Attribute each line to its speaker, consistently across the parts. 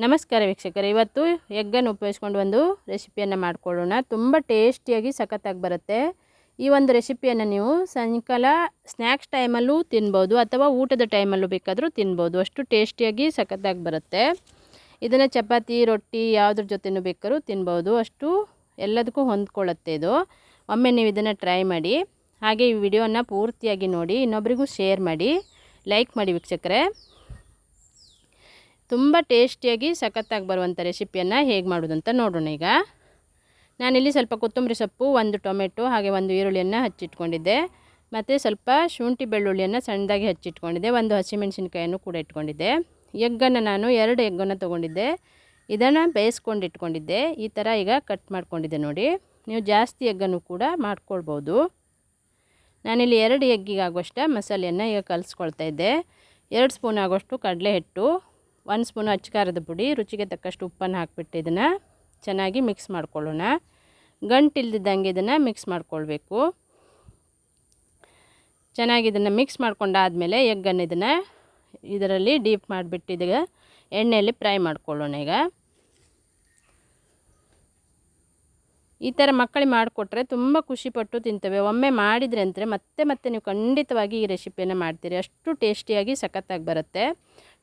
Speaker 1: ನಮಸ್ಕಾರ ವೀಕ್ಷಕರು. ಇವತ್ತು ಎಗ್ಗನ್ನು ಉಪಯೋಗಿಸ್ಕೊಂಡು ಒಂದು ರೆಸಿಪಿಯನ್ನು ಮಾಡಿಕೊಳ್ಳೋಣ. ತುಂಬ ಟೇಸ್ಟಿಯಾಗಿ ಸಖತ್ತಾಗಿ ಬರುತ್ತೆ. ಈ ಒಂದು ರೆಸಿಪಿಯನ್ನು ನೀವು ಸಾಯಂಕಾಲ ಸ್ನ್ಯಾಕ್ಸ್ ಟೈಮಲ್ಲೂ ತಿನ್ಬೋದು ಅಥವಾ ಊಟದ ಟೈಮಲ್ಲೂ ಬೇಕಾದರೂ ತಿನ್ಬೋದು. ಅಷ್ಟು ಟೇಸ್ಟಿಯಾಗಿ ಸಖತ್ತಾಗಿ ಬರುತ್ತೆ. ಇದನ್ನು ಚಪಾತಿ, ರೊಟ್ಟಿ ಯಾವುದ್ರ ಜೊತೆನೂ ಬೇಕಾದ್ರೂ ತಿನ್ಬೋದು. ಅಷ್ಟು ಎಲ್ಲದಕ್ಕೂ ಹೊಂದ್ಕೊಳ್ಳುತ್ತೆ ಇದು. ಒಮ್ಮೆ ನೀವು ಇದನ್ನು ಟ್ರೈ ಮಾಡಿ. ಹಾಗೆ ಈ ವಿಡಿಯೋನ ಪೂರ್ತಿಯಾಗಿ ನೋಡಿ, ಇನ್ನೊಬ್ರಿಗೂ ಶೇರ್ ಮಾಡಿ, ಲೈಕ್ ಮಾಡಿ ವೀಕ್ಷಕರೇ. ತುಂಬ ಟೇಸ್ಟಿಯಾಗಿ ಸಖತ್ತಾಗಿ ಬರುವಂಥ ರೆಸಿಪಿಯನ್ನು ಹೇಗೆ ಮಾಡೋದಂತ ನೋಡೋಣ ಈಗ. ನಾನಿಲ್ಲಿ ಸ್ವಲ್ಪ ಕೊತ್ತಂಬರಿ ಸೊಪ್ಪು, ಒಂದು ಟೊಮೆಟೊ, ಹಾಗೆ ಒಂದು ಈರುಳ್ಳಿಯನ್ನು ಹಚ್ಚಿಟ್ಕೊಂಡಿದ್ದೆ. ಮತ್ತು ಸ್ವಲ್ಪ ಶುಂಠಿ ಬೆಳ್ಳುಳ್ಳಿಯನ್ನು ಸಣ್ಣದಾಗಿ ಹಚ್ಚಿಟ್ಕೊಂಡಿದ್ದೆ. ಒಂದು ಹಸಿಮೆಣಸಿನ್ಕಾಯನ್ನು ಕೂಡ ಇಟ್ಕೊಂಡಿದ್ದೆ. ಎಗ್ಗನ್ನು ನಾನು ಎರಡು ಎಗ್ಗನ್ನು ತೊಗೊಂಡಿದ್ದೆ. ಇದನ್ನು ಬೇಯಿಸ್ಕೊಂಡು ಇಟ್ಕೊಂಡಿದ್ದೆ. ಈ ಥರ ಈಗ ಕಟ್ ಮಾಡ್ಕೊಂಡಿದ್ದೆ ನೋಡಿ. ನೀವು ಜಾಸ್ತಿ ಎಗ್ಗನ್ನು ಕೂಡ ಮಾಡ್ಕೊಳ್ಬೋದು. ನಾನಿಲ್ಲಿ ಎರಡು ಎಗ್ಗಿಗೆ ಆಗುವಷ್ಟು ಮಸಾಲೆಯನ್ನು ಈಗ ಕಲಿಸ್ಕೊಳ್ತಾ ಇದ್ದೆ. ಎರಡು ಸ್ಪೂನ್ ಆಗೋಷ್ಟು ಕಡಲೆ ಹಿಟ್ಟು ಒಂದು ಸ್ಪೂನ್ ಅಚ್ಚಕಾರದ ಪುಡಿ, ರುಚಿಗೆ ತಕ್ಕಷ್ಟು ಉಪ್ಪನ್ನು ಹಾಕಿಬಿಟ್ಟು ಇದನ್ನು ಚೆನ್ನಾಗಿ ಮಿಕ್ಸ್ ಮಾಡ್ಕೊಳ್ಳೋಣ. ಗಂಟಿಲ್ದಿದ್ದಂಗೆ ಇದನ್ನು ಮಿಕ್ಸ್ ಮಾಡ್ಕೊಳ್ಬೇಕು. ಚೆನ್ನಾಗಿ ಇದನ್ನು ಮಿಕ್ಸ್ ಮಾಡ್ಕೊಂಡಾದಮೇಲೆ ಎಗ್ಗನ್ನು ಇದನ್ನು ಇದರಲ್ಲಿ ಡೀಪ್ ಮಾಡಿಬಿಟ್ಟು ಇದೀಗ ಎಣ್ಣೆಯಲ್ಲಿ ಫ್ರೈ ಮಾಡ್ಕೊಳ್ಳೋಣ ಈಗ. ಈ ಥರ ಮಕ್ಕಳಿಗೆ ಮಾಡಿಕೊಟ್ರೆ ತುಂಬ ಖುಷಿಪಟ್ಟು ತಿಂತವೆ. ಒಮ್ಮೆ ಮಾಡಿದರೆ ಅಂದರೆ ಮತ್ತೆ ಮತ್ತೆ ನೀವು ಖಂಡಿತವಾಗಿ ಈ ರೆಸಿಪಿಯನ್ನು ಮಾಡ್ತೀರಿ. ಅಷ್ಟು ಟೇಸ್ಟಿಯಾಗಿ ಸಖತ್ತಾಗಿ ಬರುತ್ತೆ.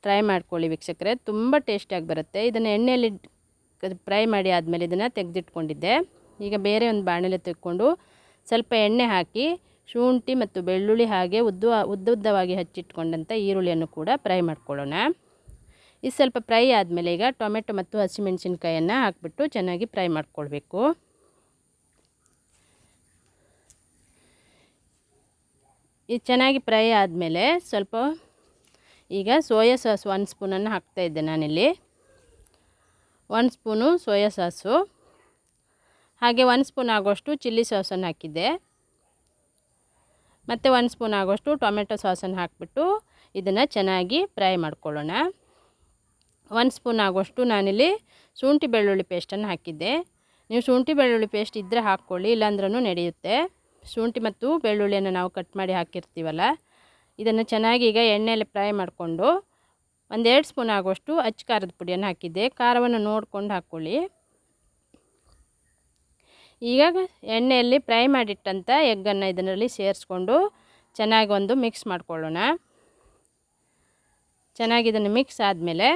Speaker 1: ಟ್ರೈ ಮಾಡ್ಕೊಳ್ಳಿ ವೀಕ್ಷಕರೇ. ತುಂಬ ಟೇಸ್ಟಿಯಾಗಿ ಬರುತ್ತೆ. ಇದನ್ನು ಎಣ್ಣೆಯಲ್ಲಿ ಫ್ರೈ ಮಾಡಿ ಆದಮೇಲೆ ಇದನ್ನು ತೆಗೆದಿಟ್ಕೊಂಡಿದ್ದೆ. ಈಗ ಬೇರೆ ಒಂದು ಬಾಣಲೆ ತೆಕ್ಕೊಂಡು ಸ್ವಲ್ಪ ಎಣ್ಣೆ ಹಾಕಿ, ಶುಂಠಿ ಮತ್ತು ಬೆಳ್ಳುಳ್ಳಿ ಹಾಗೆ ಉದ್ದ, ಉದ್ದುದ್ದವಾಗಿ ಹಚ್ಚಿಟ್ಕೊಂಡಂಥ ಈರುಳ್ಳಿಯನ್ನು ಕೂಡ ಫ್ರೈ ಮಾಡ್ಕೊಳ್ಳೋಣ. ಇದು ಸ್ವಲ್ಪ ಫ್ರೈ ಆದಮೇಲೆ ಈಗ ಟೊಮೆಟೊ ಮತ್ತು ಹಸಿಮೆಣಸಿನ್ಕಾಯನ್ನು ಹಾಕಿಬಿಟ್ಟು ಚೆನ್ನಾಗಿ ಫ್ರೈ ಮಾಡ್ಕೊಳ್ಬೇಕು. ಇದು ಚೆನ್ನಾಗಿ ಫ್ರೈ ಆದಮೇಲೆ ಸ್ವಲ್ಪ ಈಗ ಸೋಯಾ ಸಾಸ್ ಒನ್ ಸ್ಪೂನನ್ನು ಹಾಕ್ತಾಯಿದ್ದೆ ನಾನಿಲ್ಲಿ. One spoon soya sauce. ಹಾಗೆ ಒನ್ ಸ್ಪೂನ್ ಆಗೋಷ್ಟು ಚಿಲ್ಲಿ ಸಾಸನ್ನು ಹಾಕಿದ್ದೆ. ಮತ್ತು ಒನ್ ಸ್ಪೂನ್ ಆಗೋಷ್ಟು ಟೊಮೆಟೊ ಸಾಸನ್ನು ಹಾಕಿಬಿಟ್ಟು ಇದನ್ನು ಚೆನ್ನಾಗಿ ಫ್ರೈ ಮಾಡ್ಕೊಳ್ಳೋಣ. ಒಂದು ಸ್ಪೂನ್ ಆಗೋಷ್ಟು ನಾನಿಲ್ಲಿ ಶುಂಠಿ ಬೆಳ್ಳುಳ್ಳಿ ಪೇಸ್ಟನ್ನು ಹಾಕಿದ್ದೆ. ನೀವು ಶುಂಠಿ ಬೆಳ್ಳುಳ್ಳಿ ಪೇಸ್ಟ್ ಇದ್ದರೆ ಹಾಕ್ಕೊಳ್ಳಿ ಇಲ್ಲಾಂದ್ರೂ ನಡೆಯುತ್ತೆ. ಶುಂಠಿ ಮತ್ತು ಬೆಳ್ಳುಳ್ಳಿಯನ್ನು ನಾವು ಕಟ್ ಮಾಡಿ ಹಾಕಿರ್ತೀವಲ್ಲ ಇದನ್ನು ಚೆನ್ನಾಗಿ ಈಗ ಎಣ್ಣೆಯಲ್ಲಿ ಫ್ರೈ ಮಾಡಿಕೊಂಡು ಒಂದೆರಡು ಸ್ಪೂನ್ ಆಗುವಷ್ಟು ಅಚ್ಚ ಖಾರದ ಪುಡಿಯನ್ನು ಹಾಕಿದ್ದೆ. ಖಾರವನ್ನು ನೋಡಿಕೊಂಡು ಹಾಕ್ಕೊಳ್ಳಿ. ಈಗ ಎಣ್ಣೆಯಲ್ಲಿ ಫ್ರೈ ಮಾಡಿಟ್ಟಂಥ ಎಗ್ಗನ್ನು ಇದರಲ್ಲಿ ಸೇರಿಸ್ಕೊಂಡು ಚೆನ್ನಾಗಿ ಒಂದು ಮಿಕ್ಸ್ ಮಾಡ್ಕೊಳ್ಳೋಣ. ಚೆನ್ನಾಗಿ ಇದನ್ನು ಮಿಕ್ಸ್ ಆದಮೇಲೆ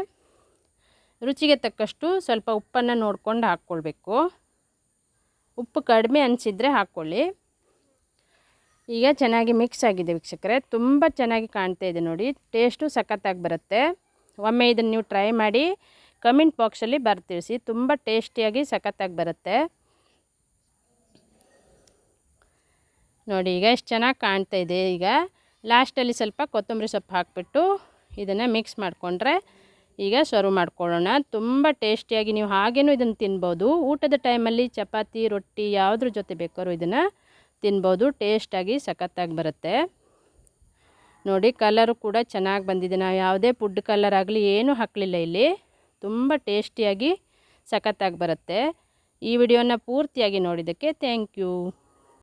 Speaker 1: ರುಚಿಗೆ ತಕ್ಕಷ್ಟು ಸ್ವಲ್ಪ ಉಪ್ಪನ್ನು ನೋಡ್ಕೊಂಡು ಹಾಕ್ಕೊಳ್ಬೇಕು. ಉಪ್ಪು ಕಡಿಮೆ ಅನಿಸಿದರೆ ಹಾಕ್ಕೊಳ್ಳಿ. ಈಗ ಚೆನ್ನಾಗಿ ಮಿಕ್ಸ್ ಆಗಿದೆ ವೀಕ್ಷಕರೇ. ತುಂಬ ಚೆನ್ನಾಗಿ ಕಾಣ್ತಾ ಇದೆ ನೋಡಿ. ಟೇಸ್ಟು ಸಖತ್ತಾಗಿ ಬರುತ್ತೆ. ಒಮ್ಮೆ ಇದನ್ನು ನೀವು ಟ್ರೈ ಮಾಡಿ ಕಮೆಂಟ್ ಬಾಕ್ಸಲ್ಲಿ ಬರ್ತಿಳಿಸಿ ತುಂಬ ಟೇಸ್ಟಿಯಾಗಿ ಸಖತ್ತಾಗಿ ಬರುತ್ತೆ. ನೋಡಿ, ಈಗ ಎಷ್ಟು ಚೆನ್ನಾಗಿ ಕಾಣ್ತಾ ಇದೆ. ಈಗ ಲಾಸ್ಟಲ್ಲಿ ಸ್ವಲ್ಪ ಕೊತ್ತಂಬರಿ ಸೊಪ್ಪು ಹಾಕಿಬಿಟ್ಟು ಇದನ್ನು ಮಿಕ್ಸ್ ಮಾಡಿಕೊಂಡ್ರೆ ಈಗ ಸರ್ವ್ ಮಾಡ್ಕೊಳ್ಳೋಣ. ತುಂಬ ಟೇಸ್ಟಿಯಾಗಿ ನೀವು ಹಾಗೇನೂ ಇದನ್ನು ತಿನ್ಬೋದು. ಊಟದ ಟೈಮಲ್ಲಿ ಚಪಾತಿ, ರೊಟ್ಟಿ ಯಾವುದ್ರ ಜೊತೆ ಬೇಕಾದ್ರೂ ಇದನ್ನು ತಿನ್ಬೋದು, ಟೇಸ್ಟಾಗಿ ಸಖತ್ತಾಗಿ ಬರುತ್ತೆ. ನೋಡಿ ಕಲರು ಕೂಡ ಚೆನ್ನಾಗಿ ಬಂದಿದೆ. ನಾವು ಯಾವುದೇ ಫುಡ್ ಕಲರ್ ಆಗಲಿ, ಏನೂ ಹಾಕಲಿಲ್ಲ ಇಲ್ಲಿ. ತುಂಬ ಟೇಸ್ಟಿಯಾಗಿ ಸಖತ್ತಾಗಿ ಬರುತ್ತೆ. ಈ ವಿಡಿಯೋನ ಪೂರ್ತಿಯಾಗಿ ನೋಡಿದ್ದಕ್ಕೆ ಥ್ಯಾಂಕ್ ಯು